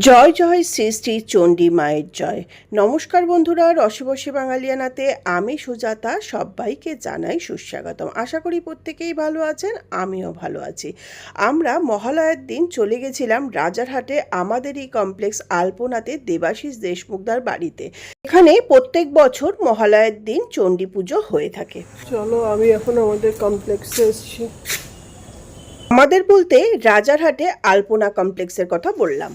জয় জয় শ্রী শ্রী চণ্ডী মায়ের জয়। নমস্কার বন্ধুরা রসবসে বাঙালিয়ানাতে আমি সুজাতা সবাইকে জানাই সুস্বাগতম। আশা করি প্রত্যেকেই ভালো আছেন আমিও ভালো আছি। আমরা মহালয়ার দিন চলে গেছিলাম রাজারহাটে আমাদেরই কমপ্লেক্স আলপনাতে দেবাশিস দেশমুখদার বাড়িতে। এখানে প্রত্যেক বছর মহালয়ার দিন চণ্ডী পুজো হয়ে থাকে। চলো আমি এখন আমাদের কমপ্লেক্সে এসেছি। আমাদের বলতে রাজারহাটে আলপনা কমপ্লেক্সের কথা বললাম।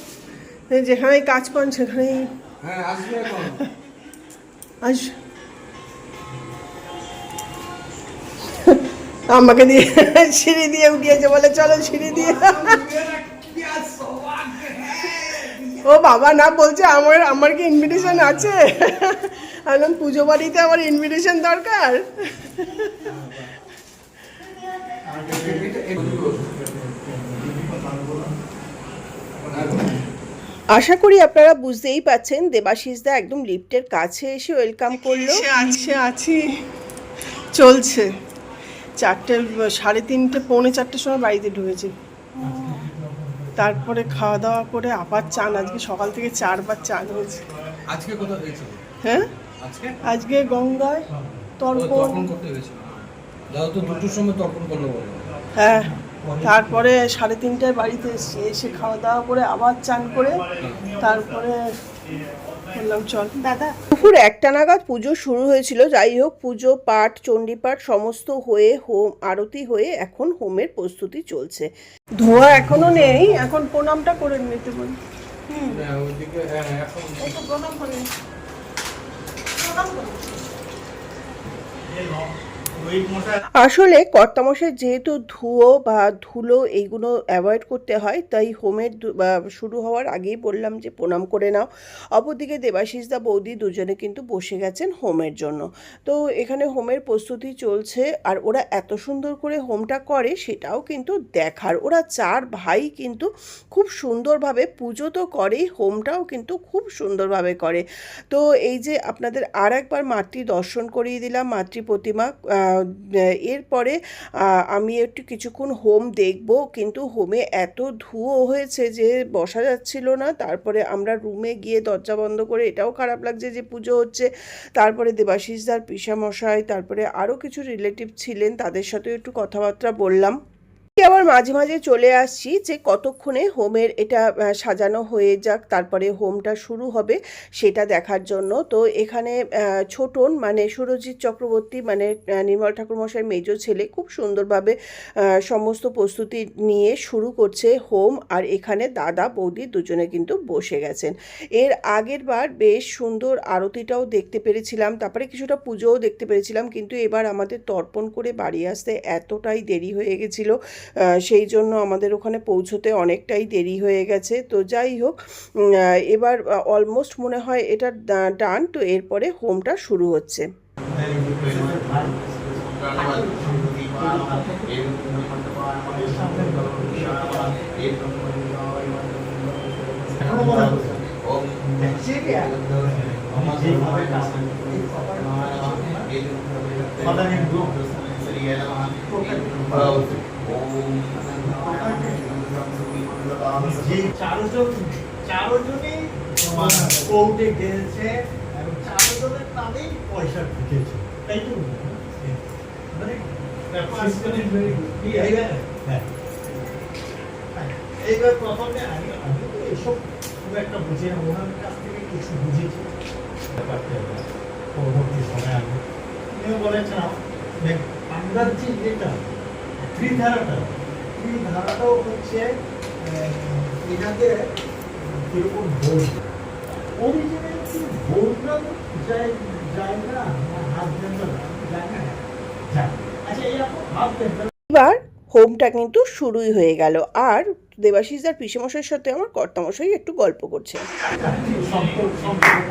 এই যেখানেই কাজ পান সেখানেই হ্যাঁ আস আমাকে দিয়ে সিঁড়ি দিয়ে উঠিয়েছে বলে চলো সিঁড়ি দিয়ে ও বাবা না বলছে আমার আমার কি ইনভিটেশন আছে এখন পুজো বাড়িতে আমার ইনভিটেশন দরকার আশা করি আপনারা বুঝতেই পাচ্ছেন দেবাশিসদা একদম লিফটের কাছে এসে ওয়েলকাম করল। সে আছে আছি। চলছে। চারটে সাড়ে তিনটে পৌনে চারটের সময় বাড়িতে ঢুকেছি। তারপরে খাওয়া দাওয়া করে আবার চান আজকে সকাল থেকে চারবার চান হয়েছে। আজকে হ্যাঁ? আজকে? আজকে গঙ্গায় তর্পণ করতে দাদা তো দুটোর সময় তর্পণ করল হ্যাঁ। তারপরে সাড়ে তিনটায় বাড়িতে এসেছি এসে খাওয়া দাওয়া করে আবার চান করে তারপরে বললাম চল। দাদা। দুপুর একটা নাগাদ পুজো শুরু হয়েছিল। যাই হোক পুজো পাঠ চণ্ডীপাঠ সমস্ত হয়ে হোম আরতি হয়ে এখন হোমের প্রস্তুতি চলছে। ধোয়া এখনও নেই এখন প্রণামটা করে নিতে বলি হ্যাঁ ওইদিকে হ্যাঁ এখন আসলে কর্তামশাই যেহেতু ধুয়ো বা ধুলো এইগুলো অ্যাভয়েড করতে হয়, তাই হোমের শুরু হওয়ার আগেই বললাম যে প্রণাম করে নাও। অপরদিকে দেবাশিসদা বৌদি দুজনে কিন্তু বসে গেছেন হোমের জন্য। তো এখানে হোমের প্রস্তুতি চলছে, আর ওরা এত সুন্দর করে হোমটা করে সেটাও কিন্তু দেখার। ওরা চার ভাই কিন্তু খুব সুন্দরভাবে পুজো তো করেই হোমটাও কিন্তু খুব সুন্দরভাবে করে। তো এই যে আপনাদের আর একবার মাতৃ দর্শন করিয়ে দিলাম, মাতৃ প্রতিমা এরপরে আমি একটু কিছুক্ষণ হোম দেখব, কিন্তু হোমে এত ধুয়ো হয়েছে যে বসা যাচ্ছিল না। তারপরে আমরা রুমে গিয়ে দরজা বন্ধ করে এটাও খারাপ লাগছে যে পুজো হচ্ছে। তারপরে দেবাশিসদার পিসামশাই, তারপরে আরও কিছু রিলেটিভ ছিলেন, তাদের সাথেও একটু কথাবার্তা বললাম। আবার মাঝে মাঝে চলে আসছি যে কতক্ষণে হোমের এটা সাজানো হয়ে যাক, তারপরে হোমটা শুরু হবে সেটা দেখার জন্য। তো এখানে ছোটন মানে সুরজিৎ চক্রবর্তী মানে নির্মল ঠাকুরমশাই মেজ ছেলে, খুব সুন্দরভাবে সমস্ত প্রস্তুতি নিয়ে শুরু করছে হোম। আর এখানে দাদা, বৌদি দুজনে কিন্তু বসে গেছেন। এর আগের বার বেশ সুন্দর আরতিটাও দেখতে পেরেছিলাম, তারপরে কিছুটা পুজোও দেখতে পেরেছিলাম, কিন্তু এবার আমাদের তর্পণ করে বাড়ি আসতে এতটাই দেরি হয়ে গেছিল। সেই জন্য আমাদের ওখানে পৌঁছতে অনেকটাই দেরি হয়ে গেছে। তো যাই হোক এবার অলমোস্ট মনে হয় এটা ডান তো এরপরে হোমটা শুরু হচ্ছে। চারজন চারজনই কোর্টে গেছে এবং চারজনের নামেই পয়সা ঢুকেছে। তাই তো? মানে এইবার- হ্যাঁ। প্রথমে আমি আমি তো এসব খুব একটা বুঝি না ওনার কাছ থেকে কিছু বুঝেছি। ব্যাপারটা পরবর্তী সময় আমি বলেছেন আমরা যে যেটা ত্রিধারাটা। ত্রিধারাটাও হচ্ছে কীরকম অরিজিনাল কি যায় যায় না? হাত যায় না। আচ্ছা হাত এবার হোমটা কিন্তু শুরুই হয়ে গেল। আর দেবাশিসদার পিসেমশাইয়ের সাথে আমার কর্তামশাই একটু গল্প করছে। সম্পর্ক সম্পর্ক।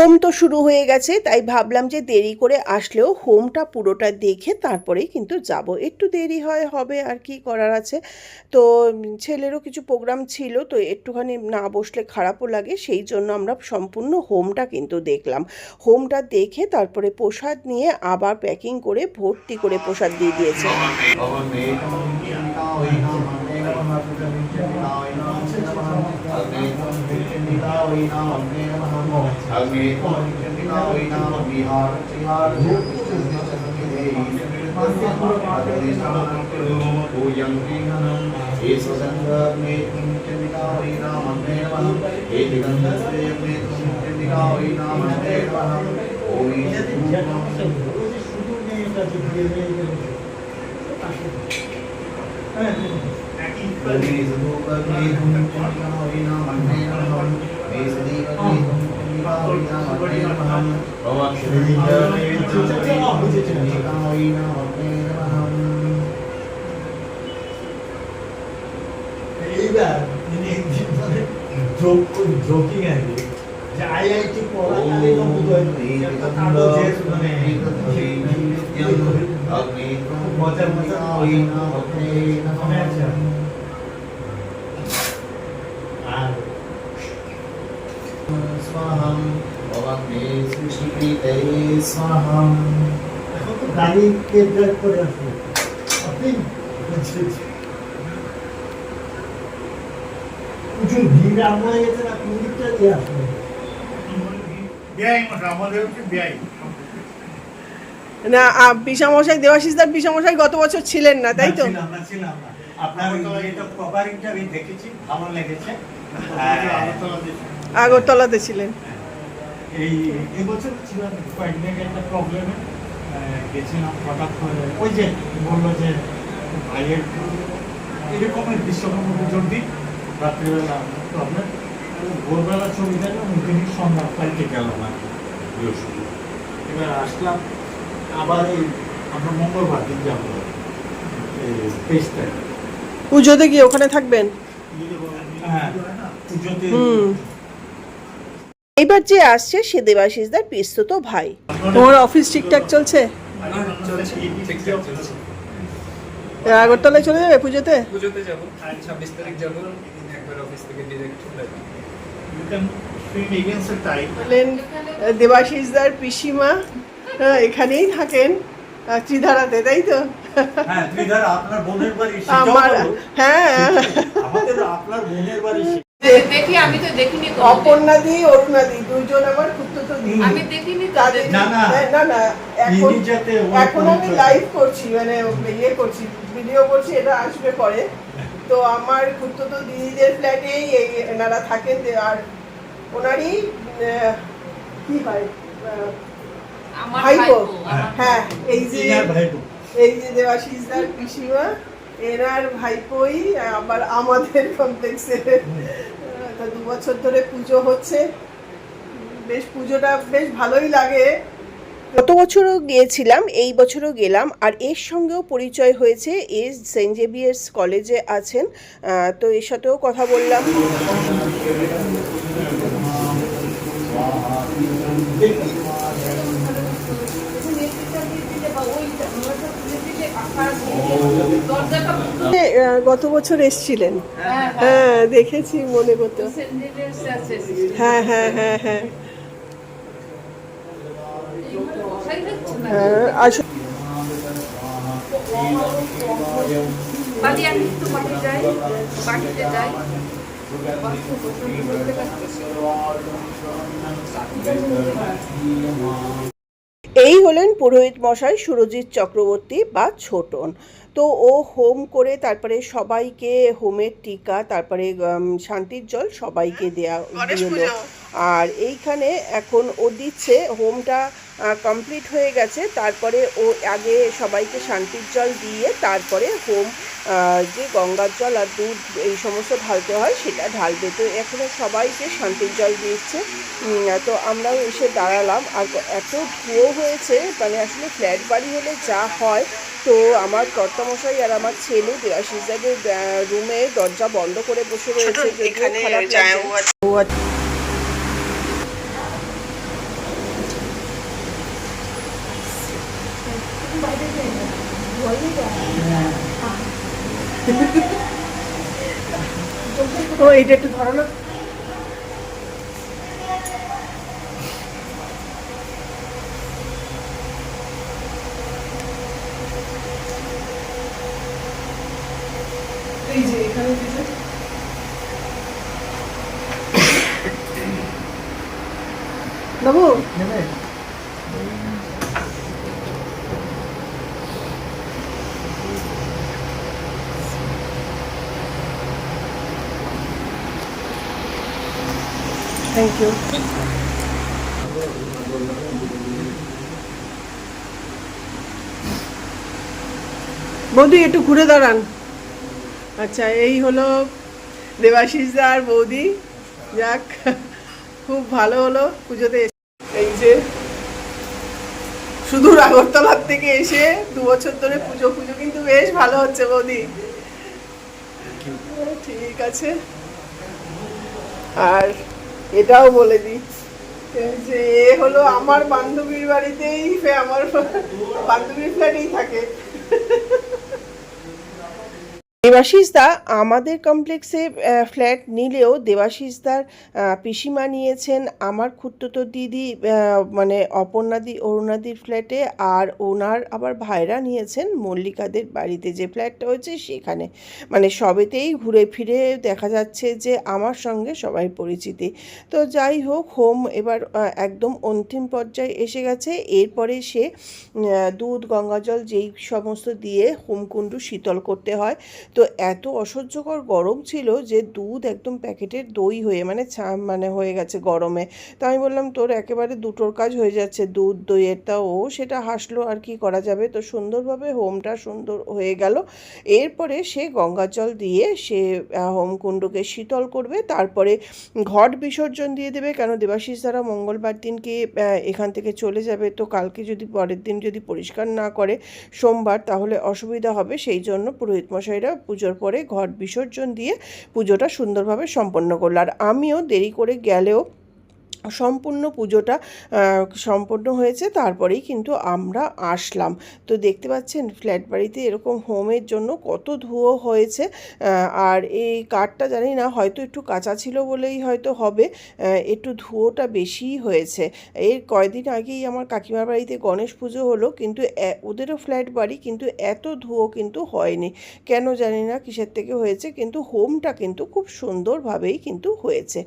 হোম তো শুরু হয়ে গেছে, তাই ভাবলাম যে দেরি করে আসলেও হোমটা পুরোটা দেখে তারপরেই কিন্তু যাব। একটু দেরি হয়, হবে আর কি করার আছে। তো ছেলেরও কিছু প্রোগ্রাম ছিল, তো একটুখানি না বসলে খারাপও লাগে, সেই জন্য আমরা সম্পূর্ণ হোমটা কিন্তু দেখলাম। হোমটা দেখে তারপরে প্রসাদ নিয়ে আবার প্যাকিং করে ভর্তি করে প্রসাদ দিয়ে দিয়েছে। শুধু মেয়েটা যে বিয়ে হয়ে গেল হ্যাঁ এইবার তিনি একদিন ধরে যোগ যোগিং আর কি যে আইআইটি পড়াকালীন বোধহয় একটা কালো যে মানে মজার মজার মনে আছে এখন তো ড্রাইভ করে আসবে আপনি প্রচুর ভিড় আরম্ভ গেছে না কোন দিকটা দিয়ে আসবে। বেআই মশা আমাদের হচ্ছে বেআই না পিসামশাই দেবাশিসদার পিসামশাই গত বছর ছিলেন না তাই তো? আপনার এটা দেখেছি ভালো লেগেছে। আগরতলাতে আগরতলাতে ছিলেন। এই এবছর ছিলাম কয়েকদিন আগে একটা প্রবলেমে গেছিলাম হঠাৎ করে ওই যে বলল যে ভাইয়ের এরকমের বিশ্বকর্মা পুজোর দিন রাত্রিবেলা প্রবলেম ভোরবেলা ছবি দেখলাম ওই দিনই সন্ধ্যা ফ্লাইটে গেল না বৃহস্পতি। এবার আসলাম আবার এই আমরা মঙ্গলবার দিন যাব তেইশ তারিখ পুজোতে গিয়ে ওখানে থাকবেন? হ্যাঁ পুজোতে এবার যে আসছে সে দেবাশিসদার পিস্তুত ভাই। তোমার অফিস ঠিকঠাক চলছে? আগরতলায় চলে যাবে পুজোতে? পুজোতে যাব। ছাব্বিশ তারিখ যাব। একবার অফিস থেকে ডিরেক্ট চলে যাব। দেবাশিসদার পিসিমা হ্যাঁ, এখানেই থাকেন ত্রিধারাতে তাই তো? হ্যাঁ ত্রিধারা আপনার বোনের বাড়ি আমার হ্যাঁ। আপনার বোনের বাড়ি দেখি আমি তো দেখিনি দুইজন আমার আমি দেখিনি তো তাদের না, না। না না এখন ইনি যাতে ওর এখন আমি লাইভ করছি মানে ইয়ে করছি ভিডিও করছি এটা আসবে পরে। তো আমার কুত্তো তো দিদিদের ফ্ল্যাটেই এনারা থাকেন আর ওনারই কি হয়? আহ, আমার ভাইপো। হ্যাঁ এই যে এই যে দেবাশিসদার পিসিমা এনার ভাইপোই আবার আমাদের কমপ্লেক্সে। দু বছর ধরে পুজো হচ্ছে। বেশ পুজোটা বেশ ভালোই লাগে। গত বছরও গিয়েছিলাম এই বছরও গেলাম আর এর সঙ্গেও পরিচয় হয়েছে এ সেন্ট জেভিয়ার্স কলেজে আছেন। তো এর সাথেও কথা বললাম। দরজাটা এ, গত বছর এসছিলেন। হ্যাঁ দেখেছি মনে করতে। হ্যাঁ হ্যাঁ হ্যাঁ হ্যাঁ। হ্যাঁ যাই এই হলেন পুরোহিত মশাই সুরজিৎ চক্রবর্তী বা ছোটন। তো ও হোম করে তারপরে সবাইকে হোমের টিকা তারপরে শান্তির জল সবাইকে দেয়া দিল আর এইখানে এখন ও দিচ্ছে হোমটা কমপ্লিট হয়ে গেছে। তারপরে ও আগে সবাইকে শান্তির জল দিয়ে তারপরে হোম যে গঙ্গার জল আর দুধ এই সমস্ত ঢালতে হয় সেটা ঢালবে। তো এখনও সবাইকে শান্তির জল দিচ্ছে তো আমরাও এসে দাঁড়ালাম। আর এত ধুয়ো হয়েছে মানে আসলে ফ্ল্যাট বাড়ি হলে যা হয় তো আমার কর্তামশাই আর আমার ছেলে দেবাশিস দাদের রুমে দরজা বন্ধ করে বসে রয়েছে। যদিও খারাপ লাগছে ও আচ্ছা। ও এইটা একটু ধরো না। এই যে এখানে দিতে বাবু থ্যাংক ইউ বৌদি একটু ঘুরে দাঁড়ান। আচ্ছা এই হলো দেবাশিস আর বৌদি। যাক খুব ভালো হলো পুজোতে। এই যে সুদূর আগরতলার থেকে এসে দু বছর ধরে পুজো পুজো কিন্তু বেশ ভালো হচ্ছে বৌদি। ঠিক আছে। আর এটাও বলে দিই যে এ হলো আমার বান্ধবীর বাড়িতেই আমার বান্ধবীর ফ্ল্যাটেই থাকে। দেবাশিস দা আমাদের কমপ্লেক্সে ফ্ল্যাট নিলেও দেবাশিস দার পিসিমা নিয়েছেন, আমার খুড়তুতো দিদি মানে অপর্ণাদি অরুণাদির ফ্ল্যাটে আর ওনার আবার ভাইরা নিয়েছেন মল্লিকাদের বাড়িতে যে ফ্ল্যাটটা হয়েছে সেখানে। মানে সবেতেই ঘুরে ফিরে দেখা যাচ্ছে যে আমার সঙ্গে সবাই পরিচিতি। তো যাই হোক হোম এবার একদম অন্তিম পর্যায়ে এসে গেছে। এরপরে সে দুধ, গঙ্গাজল যেই সমস্ত দিয়ে হোমকুণ্ডু শীতল করতে হয়। তো এত অসহ্যকর গরম ছিল যে দুধ একদম প্যাকেটের দই হয়ে মানে ছা মানে হয়ে গেছে গরমে। তো আমি বললাম, তোর একেবারে দুটোর কাজ হয়ে যাচ্ছে, দুধ দইয়ের তা ও সেটা হাসলো, আর কি করা যাবে? তো সুন্দরভাবে হোমটা সুন্দর হয়ে গেল। এরপরে সে গঙ্গা জল দিয়ে সে হোমকুণ্ডকে শীতল করবে। তারপরে ঘট বিসর্জন দিয়ে দেবে, কেন দেবাশিস দ্বারা মঙ্গলবার দিনকে এখান থেকে চলে যাবে? তো কালকে যদি, পরের দিন যদি পরিষ্কার না করে সোমবার, তাহলে অসুবিধা হবে। সেই জন্য পুরোহিত মশাইরা পুজোর পরে ঘট বিসর্জন দিয়ে পুজোটা সুন্দরভাবে সম্পন্ন করল। আর আমিও দেরি করে গেলেও সম্পূর্ণ পুজোটা সম্পূর্ণ হয়েছে, তারপরেই কিন্তু আমরা আসলাম। তো দেখতে পাচ্ছেন ফ্ল্যাট বাড়িতে এরকম হোমের জন্য কত ধুয়ো হয়েছে আর এই কাঠটা জানি না, হয়তো একটু কাঁচা ছিল বলেই হয়তো হবে একটু ধুয়োটা বেশিই হয়েছে। এর কয়দিন আগেই আমার কাকিমার বাড়িতে গণেশ পুজো হলো, কিন্তু ওদেরও ফ্ল্যাট বাড়ি, কিন্তু এত ধুয়ো কিন্তু হয়নি। কেন জানি না, কিসের থেকে হয়েছে, কিন্তু হোমটা কিন্তু খুব সুন্দরভাবেই কিন্তু হয়েছে।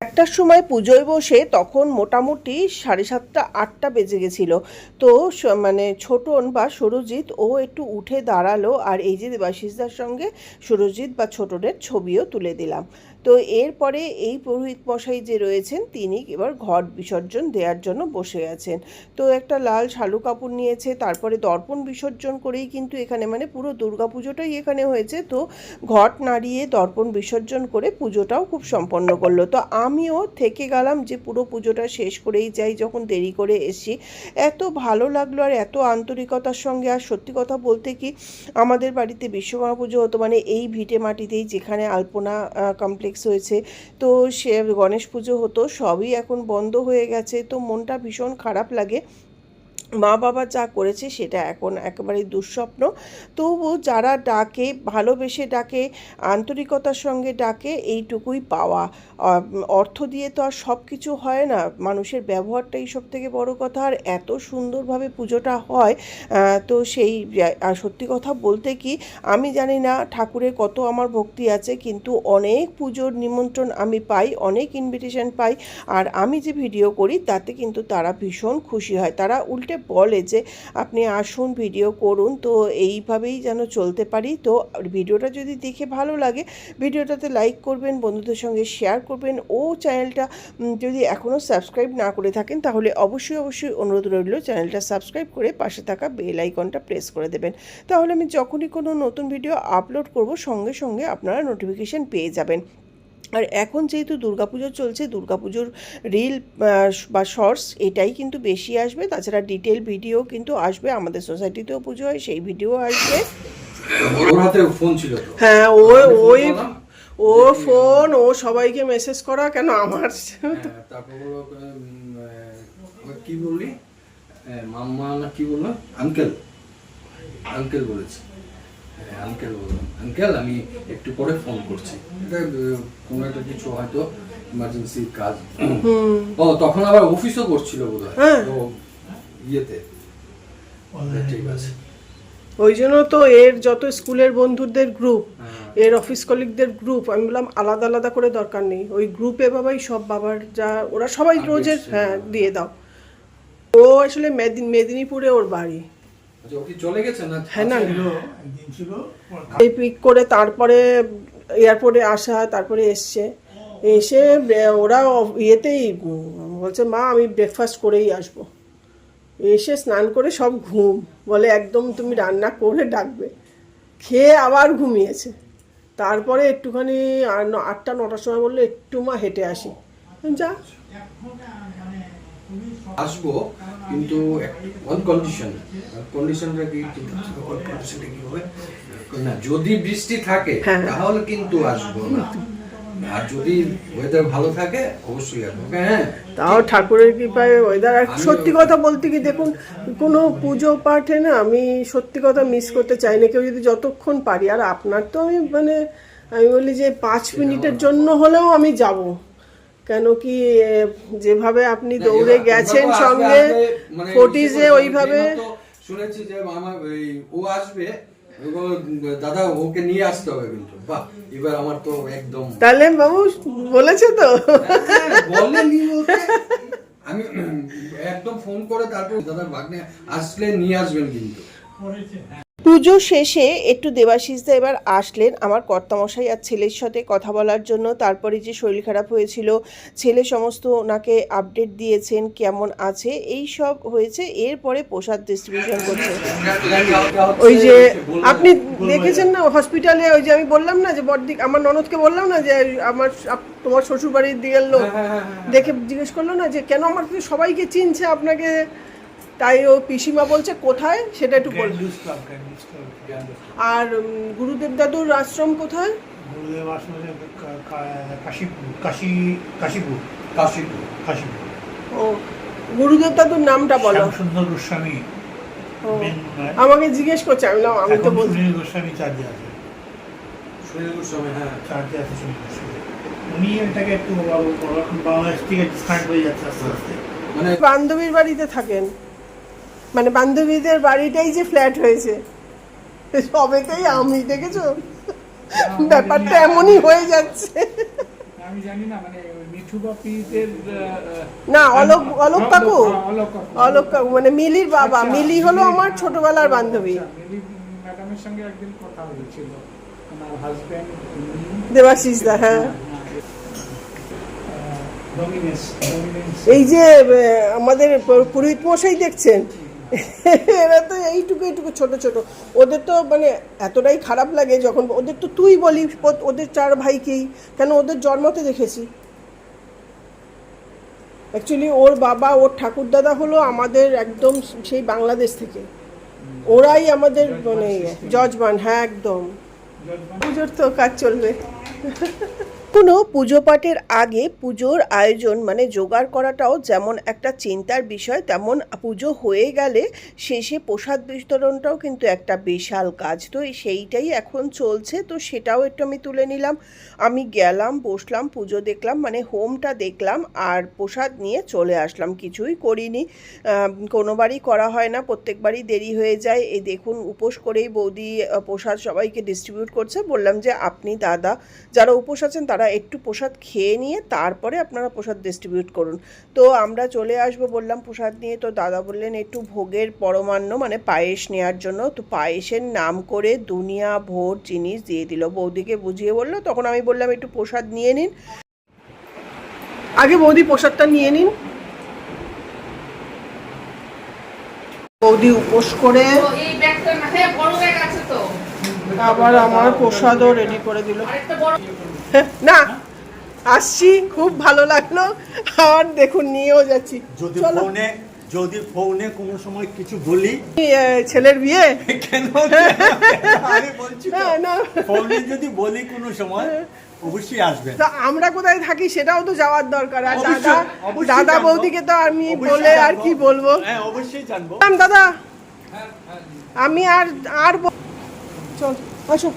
একটার সময় পুজোয় বসে তখন মোটামুটি সাড়ে সাতটা, আটটা বেজে গেছিল। তো মানে ছোটন বা সুরজিৎ, ও একটু উঠে দাঁড়াল আর এই যে দেবাশিসদার সঙ্গে সুরজিৎ বা ছোটনের ছবিও তুলে দিলাম। তো এরপরে এই পুরোহিত মশাই যে রয়েছেন, তিনি এবার ঘট বিসর্জন দেওয়ার জন্য বসে আছেন। তো একটা লাল শালু কাপড় নিয়েছে, তারপরে দর্পণ বিসর্জন করেই কিন্তু এখানে মানে পুরো দুর্গা পুজোটাই এখানে হয়েছে। তো ঘট নাড়িয়ে দর্পণ বিসর্জন করে পুজোটাও খুব সম্পন্ন করল। তো আমিও থেকে গেলাম যে পুরো পুজোটা শেষ করেই যাই, যখন দেরি করে এসি এত ভালো লাগল আর এত আন্তরিকতার সঙ্গে। আর সত্যি কথা বলতে কি, আমাদের বাড়িতে বিশ্বকর্মা পুজো হতো মানে এই ভিটে মাটিতেই যেখানে আলপনা কমপ্লেক্স হয়েছে। তো সে গণেশ পুজো হতো, সবই এখন বন্ধ হয়ে গেছে। তো মনটা ভীষণ খারাপ লাগে। মা বাবা যা করেছে সেটা এখন একেবারে দুঃস্বপ্ন। তবু যারা ডাকে, ভালোবেসে ডাকে, আন্তরিকতার সঙ্গে ডাকে, এইটুকুই পাওয়া। অর্থ দিয়ে তো আর সব কিছু হয় না। মানুষের ব্যবহারটাই সব থেকে বড় কথা। আর এত সুন্দরভাবে পুজোটা হয় তো সেই সত্যি কথা বলতে কি, আমি জানি না ঠাকুরের কত আমার ভক্তি আছে, কিন্তু অনেক পুজোর নিমন্ত্রণ আমি পাই, অনেক ইনভিটেশন পাই। আর আমি যে ভিডিও করি, তাতে কিন্তু তারা ভীষণ খুশি হয়। তারা উল্টে বলে যে আপনি আসুন ভিডিও করুন। তো এইভাবেই যেন চলতে পারি। তো ভিডিওটা যদি দেখে ভালো লাগে ভিডিওটাতে লাইক করবেন, বন্ধুদের সঙ্গে শেয়ার করবেন। ও চ্যানেলটা যদি এখনও সাবস্ক্রাইব না করে থাকেন, তাহলে অবশ্যই অবশ্যই অনুরোধ রইল চ্যানেলটা সাবস্ক্রাইব করে পাশে থাকা বেল আইকনটা প্রেস করে দেবেন। তাহলে আমি যখনই কোনো নতুন ভিডিও আপলোড করব, সঙ্গে সঙ্গে আপনারা নোটিফিকেশান পেয়ে যাবেন। আর এখন যেহেতু দুর্গাপুজো চলছে দুর্গাপুজোর রিল বা শর্টস এটাই কিন্তু বেশি আসবে। তাছাড়া ডিটেল ভিডিও কিন্তু আসবে। আমাদের সোসাইটিতেও পুজো হয় সেই ভিডিও আসবে। ফোন হ্যাঁ ও ওই ও ফোন ও সবাইকে মেসেজ করা কেন আমার? হ্যাঁ, কি বললি? মাম্মা না কি বলল? আঙ্কেল আঙ্কেল বলেছে। আঙ্কেল বললাম আঙ্কেল আমি একটু পরে ফোন করছি। এটা কোনো একটা কিছু হয়তো ইমার্জেন্সি কাজ। ও তখন আবার অফিসও করছিল বোধ হ্যাঁ। তো ইয়েতে। ঠিক আছে। ওই জন্য তো এর যত স্কুলের বন্ধুদের গ্রুপ হ্যাঁ। এর অফিস কলিগদের গ্রুপ আমি বললাম আলাদা আলাদা করে দরকার নেই। ওই গ্রুপে বাবাই সব বাবার যা ওরা সবাই রোজের হ্যাঁ দিয়ে দাও। ও আসলে মেদিনীপুরে ওর বাড়ি। চলে গেছে হ্যাঁ না এই পিক করে তারপরে এয়ারপোর্টে আসা তারপরে এসছে। এসে ওরা ইয়েতেই বলছে মা আমি ব্রেকফাস্ট করেই আসব। এসে স্নান করে সব ঘুম। বলে একদম তুমি রান্না করে ডাকবে। খেয়ে আবার ঘুমিয়েছে। তারপরে একটুখানি আটটা নটার সময় বলল একটু মা হেঁটে আসি। যা। আসব কিন্তু কন্ডিশন কন্ডিশনটা কি? কন্ডিশনটা কি হবে? না যদি বৃষ্টি থাকে হ্যাঁ। তাহলে কিন্তু আসব না। আর যদি ওয়েদার ভালো থাকে অবশ্যই আসব। হ্যাঁ? তাও ঠাকুরের কৃপায় ওয়েদার সত্যি কথা বলতে কি দেখুন কোনো পুজো পাঠে না আমি সত্যি কথা মিস করতে চাই না কেউ যদি যতক্ষণ পারি। আর আপনার তো আমি মানে আমি বলি যে পাঁচ মিনিটের জন্য হলেও আমি যাব। কেন কি যেভাবে আপনি দৌড়ে গেছেন সঙ্গে আসবে, মানে ফোর্টিজে ওইভাবে শুনেছি যে আমার ও আসবে দাদা ওকে নিয়ে আসতে হবে কিন্তু। বাহ এবার আমার তো একদম তাহলে বাবু বলেছে তো। হ্যাঁ, বলেনি আমি একদম ফোন করে তারপর দাদা ভাগ্নে আসলে নিয়ে আসবেন কিন্তু। পুজো শেষে একটু দেবাশিসদা এবার আসলেন। আমার কর্তামশাই আর ছেলের সাথে কথা বলার জন্য। তারপরে যে শরীর খারাপ হয়েছিল ছেলে সমস্ত ওনাকে আপডেট দিয়েছেন কেমন আছে এই সব হয়েছে। এরপরে প্রসাদ ডিস্ট্রিবিউশন করছে। ওই যে আপনি দেখেছেন না হসপিটালে ওই যে আমি বললাম না যে বড়দিক আমার ননদকে বললাম না যে আমার তোমার শ্বশুর বাড়ির দিকের লোক দেখে জিজ্ঞেস করল না যে কেন আমার সবাইকে চিনছে আপনাকে? তাই ও পিসিমা বলছে কোথায়? সেটা একটু বল আর গুরুদেব দাদুর আশ্রম কোথায়? গুরুদেব আসলে কা- কা- কাশীপুর কাশী কাশীপুর। কাশীপুর। কাশীপুর। ও গুরুদেব দাদুর নামটা বলো। শ্যামসুন্দর গোস্বামী। আমাকে জিজ্ঞেস করছে আমি বললাম, আমি তো বলছি সুনীল গোস্বামী চার্জে আছে। সুনীল হ্যাঁ। চার্জে আছে সুনীল গোস্বামী। উনি এটাকে একটু বাংলাদেশ থেকে হয়ে যাচ্ছে আস্তে আস্তে। মানে বান্ধবীর বাড়িতে থাকেন। মানে বান্ধবীদের বাড়িটাই যে ফ্ল্যাট হয়েছে। সবেতেই আমি দেখেছ? ব্যাপারটা এমনই হয়ে যাচ্ছে। আমি জানি না মানে মিঠু বাপিদের না অলোক অলোক কাকু। অলোক কাকু। মানে মিলির বাবা। আচ্ছা, মিলি হলো আমার ছোটবেলার বান্ধবী। আচ্ছা, ম্যাডামের সঙ্গে একদিন কথা হয়েছিল। ওনার হাজব্যান্ড দেবাশিস দা হ্যাঁ। এই যে আমাদের পুরোহিত মশাই দেখছেন? এরা তো এইটুকু এইটুকু ছোট ছোট। ওদের তো মানে এতটাই খারাপ লাগে যখন ওদের তো তুই বলি ওদের চার ভাইকেই কেন ওদের জন্মতে দেখেছি। অ্যাকচুয়ালি ওর বাবা ওর ঠাকুরদাদা হলো আমাদের একদম সেই বাংলাদেশ থেকে। ওরাই আমাদের মানে জজমান হ্যাঁ একদম। পুজোর তো কাজ চলবে। কোনো পুজো পাঠের আগে পুজোর আয়োজন মানে জোগাড় করাটাও যেমন একটা চিন্তার বিষয়, তেমন পুজো হয়ে গেলে শেষে প্রসাদ বিতরণটাও কিন্তু একটা বিশাল কাজ। তো সেইটাই এখন চলছে, তো সেটাও একটু আমি তুলে নিলাম। আমি গেলাম, বসলাম, পুজো দেখলাম মানে হোমটা দেখলাম, আর প্রসাদ নিয়ে চলে আসলাম। কিছুই করিনি। কোনোবারই করা হয় না, প্রত্যেকবারই দেরি হয়ে যায়। এই দেখুন, উপোস করেই বৌদি প্রসাদ সবাইকে ডিস্ট্রিবিউট করছে। বললাম যে, আপনি, দাদা, যারা উপোস আছেন, তারা একটু প্রসাদ খেয়ে নিয়ে তারপরে আপনারা প্রসাদ ডিস্ট্রিবিউট করুন। তো আমরা চলে আসব বললাম প্রসাদ নিয়ে তো দাদা বললেন একটু ভোগের পরমান্ন মানে পায়েস নেওয়ার জন্য। তো পায়েসের নাম করে দুনিয়া ভোর জিনিস দিয়ে দিল। বৌদিকে বুঝিয়ে বলল তখন আমি বললাম একটু প্রসাদ নিয়ে নিন। আগে বৌদি প্রসাদটা নিয়ে নিন। বৌদি উপোস করে। হ্যাঁ আবার আমার প্রসাদও রেডি করে দিল। আরেকটা বড় না আসছি খুব ভালো লাগল। আর দেখুন নিয়েও যাচ্ছি। যদি ফোনে যদি ফোনে কোনো সময় কিছু বলি? ছেলের বিয়ে? কেন আমি বলছি না, না। ফোনে যদি বলি কোনো সময় অবশ্যই আসবেন। তা আমরা কোথায় থাকি সেটাও তো যাওয়ার দরকার। আর দাদা দাদা বৌদিকে তো আমি বলে আর কি বলব? হ্যাঁ অবশ্যই জানব। দাদা? আমি আর আর চল আসো।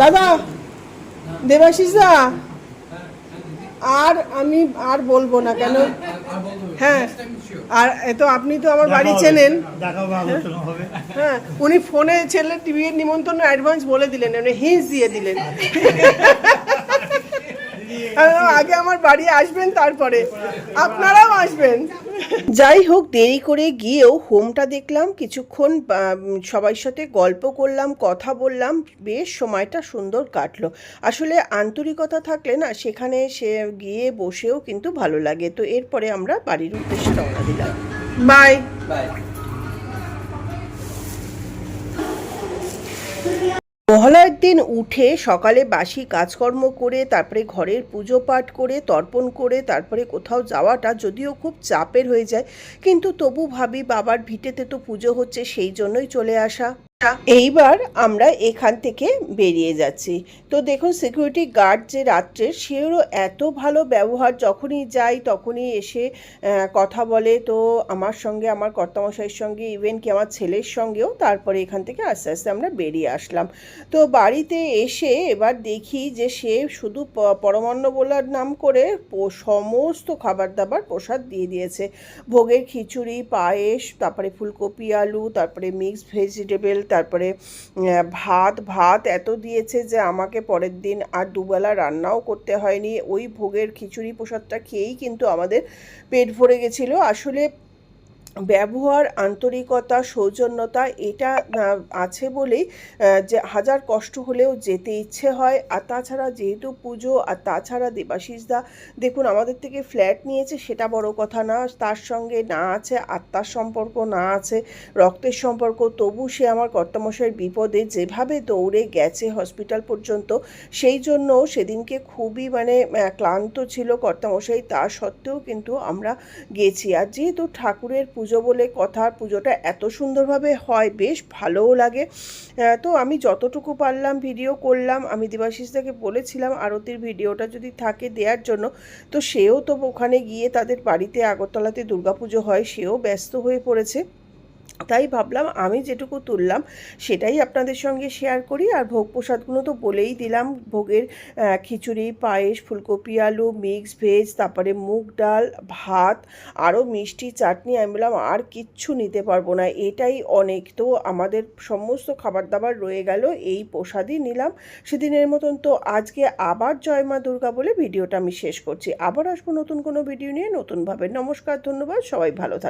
দাদা! দেবাশিস দা আর আমি আর বলব না কেন? হ্যাঁ আর এ তো আপনি তো আমার বাড়ি চেনেন। হ্যাঁ উনি ফোনে ছেলে টিভির নিমন্ত্রণ অ্যাডভান্স বলে দিলেন উনি হিন্স দিয়ে দিলেন। আর আগে আমার বাড়ি আসবেন তারপরে আপনারাও আসবেন। যাই হোক দেরি করে গিয়েও হোমটা দেখলাম কিছুক্ষণ সবার সাথে গল্প করলাম কথা বললাম বেশ সময়টা সুন্দর কাটলো। আসলে আন্তরিকতা থাকলে না সেখানে সে গিয়ে বসেও কিন্তু ভালো লাগে। তো এরপরে আমরা বাড়ির উদ্দেশ্যে রওনা দিলাম। বাই। বাই। মহালয়ার দিন উঠে সকালে বাসি কাজকর্ম করে, তারপরে ঘরের পুজো পাঠ করে, তর্পণ করে, তারপরে কোথাও যাওয়াটা যদিও খুব চাপের হয়ে যায়, কিন্তু তবু ভাবি বাবার ভিটেতে তো পুজো হচ্ছে, সেই জন্যই চলে আসা। এইবার আমরা এখান থেকে বেরিয়ে যাচ্ছি। তো দেখুন সিকিউরিটি গার্ড যে রাত্রে সেও এত ভালো ব্যবহার, যখনই যাই তখনই এসে কথা বলে। তো আমার সঙ্গে, আমার কর্তামশাইয়ের সঙ্গে ইভেন কি আমার ছেলের সঙ্গেও তারপরে এখান থেকে আস্তে আস্তে আমরা বেরিয়ে আসলাম। তো বাড়িতে এসে এবার দেখি যে সে শুধু পরমান্ন বলার নাম করে সমস্ত খাবার দাবার প্রসাদ দিয়ে দিয়েছে। ভোগের খিচুড়ি, পায়েস, তারপরে ফুলকপি, আলু, তারপরে মিক্সড ভেজিটেবল তারপরে ভাত ভাত এত দিয়েছে যে আমাকে পরের দিন আর দুবেলা রান্নাও করতে হয়নি। ওই ভোগের খিচুড়ি প্রসাদটা খেয়েই কিন্তু আমাদের পেট ভরে গেছিল। আসলে ব্যবহার, আন্তরিকতা, সৌজন্যতা এটা আছে বলেই যে হাজার কষ্ট হলেও যেতে ইচ্ছে হয়। আর তাছাড়া যেহেতু পুজো, আর তাছাড়া দেবাশিসদা দেখুন আমাদের থেকে ফ্ল্যাট নিয়েছে সেটা বড় কথা না। তার সঙ্গে না আছে, আত্মার সম্পর্ক না আছে, রক্তের সম্পর্ক। তবু সে আমার কর্তামশাইয়ের বিপদে যেভাবে দৌড়ে গেছে হসপিটাল পর্যন্ত, সেই জন্য সেদিনকে খুবই মানে ক্লান্ত ছিল কর্তামশাই। তা সত্ত্বেও কিন্তু আমরা গেছি। আর যেহেতু ঠাকুরের পুজো বলে কথা, পুজোটা এত সুন্দরভাবে হয়, বেশ ভালোও লাগে। তো আমি যতটুকু পারলাম ভিডিও করলাম, আমি দেবাশিসদাকে বলেছিলাম আরতির ভিডিওটা যদি থাকে দেওয়ার জন্য, তো সেও তো ওখানে গিয়ে তাদের বাড়িতে আগরতলাতে দুর্গাপুজো হয়, সেও ব্যস্ত হয়ে পড়েছে। তাই ভাবলাম আমি যেটুকু তুললাম সেটাই আপনাদের সঙ্গে শেয়ার করি। আর ভোগ প্রসাদগুলো তো বলেই দিলাম। ভোগের খিচুড়ি, পায়েস, ফুলকপি, আলু মিক্স ভেজ তারপরে মুগ ডাল, ভাত, আরও মিষ্টি চাটনি আমি বললাম আর কিচ্ছু নিতে পারব না। এটাই অনেক। তো আমাদের সমস্ত খাবার দাবার রয়ে গেল, এই প্রসাদই নিলাম। সেদিনের মতন তো আজকে আবার জয় মা দুর্গা বলে ভিডিওটা আমি শেষ করছি। আবার আসব নতুন কোনো ভিডিও নিয়ে। নতুনভাবে নমস্কার, ধন্যবাদ। সবাই ভালো থাকবে